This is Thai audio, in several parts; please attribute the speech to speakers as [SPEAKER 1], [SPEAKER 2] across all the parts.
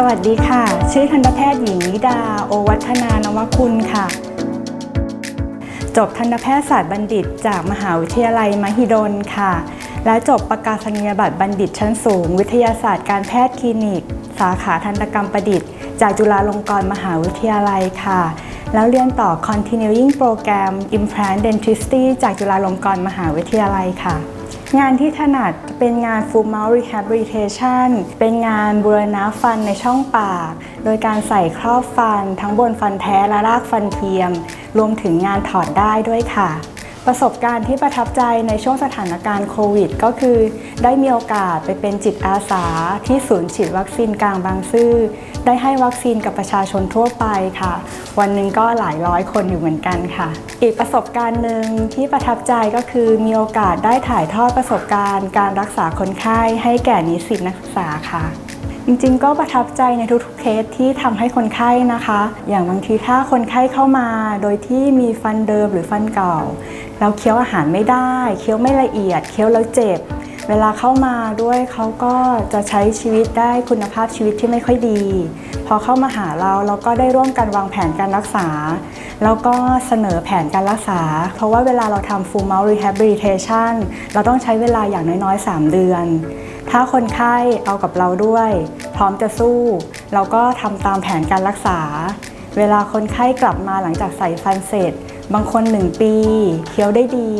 [SPEAKER 1] สวัสดีค่ะ ชื่อทันตแพทย์หญิงนิดา โอวัฒนานวคุณค่ะ จบทันตแพทยศาสตร์บัณฑิต จากมหาวิทยาลัยมหิดลค่ะ และจบประกาศนียบัตรบัณฑิตชั้นสูง วิทยาศาสตร์การแพทย์คลินิก สาขาทันตกรรมประดิษฐ์ จากจุฬาลงกรณ์มหาวิทยาลัยค่ะ แล้วเรียนต่อ continuing program implant dentistry จากจุฬาลงกรณ์มหาวิทยาลัยค่ะ งานที่ถนัดเป็นงาน full mouth rehabilitation เป็นงานบูรณะฟันในช่องปาก โดยการใส่ครอบฟันทั้งบนฟันแท้และรากฟันเทียม รวมถึงงานถอดได้ด้วยค่ะ ประสบการณ์ที่ประทับใจในช่วงสถานการณ์โควิด ก็คือ ได้มีโอกาสไปเป็นจิตอาสา ที่ศูนย์ฉีดวัคซีนกลางบางซื่อ ได้ให้วัคซีนกับประชาชนทั่วไปค่ะ วันหนึ่งก็หลายร้อยคนอยู่เหมือนกันค่ะ อีกประสบการณ์หนึ่งที่ประทับใจก็คือมีโอกาสได้ถ่ายทอดประสบการณ์ การรักษาคนไข้ให้แก่นิสิตนักศึกษาค่ะ จริงๆ ก็ประทับใจในทุกๆเคสที่ทำให้คนไข้นะคะ อย่างบางทีถ้าคนไข้เข้ามาโดยที่มีฟันเดิมหรือฟันเก่าแล้วเคี้ยวอาหารไม่ได้ เคี้ยวไม่ละเอียด เคี้ยวแล้วเจ็บ เวลาเข้ามาด้วยเขาก็จะใช้ชีวิตได้คุณภาพชีวิตที่ไม่ค่อยดี พอเข้ามาหาเราเราก็ได้ร่วมกันวางแผนการรักษา แล้วก็เสนอแผนการรักษา เพราะว่าเวลาเราทำ full mouth rehabilitation เราต้องใช้เวลาอย่างน้อยๆ 3 เดือน ถ้าคนไข้เอากับเราด้วย พร้อมจะสู้ เราก็ทำตามแผนการรักษา เวลาคนไข้กลับมาหลังจากใส่ฟันเสร็จ บางคน 1 ปี เคี้ยวได้ดี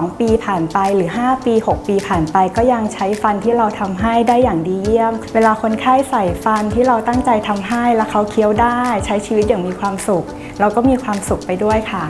[SPEAKER 1] 2 ปีผ่านไปหรือ 5 ปี 6 ปีผ่านไป ก็ยังใช้ฟันที่เราทำให้ได้อย่างดีเยี่ยม เวลาคนไข้ใส่ฟันที่เราตั้งใจทำให้แล้วเขาเคี้ยวได้ ใช้ชีวิตอย่างมีความสุข เราก็มีความสุขไปด้วยค่ะ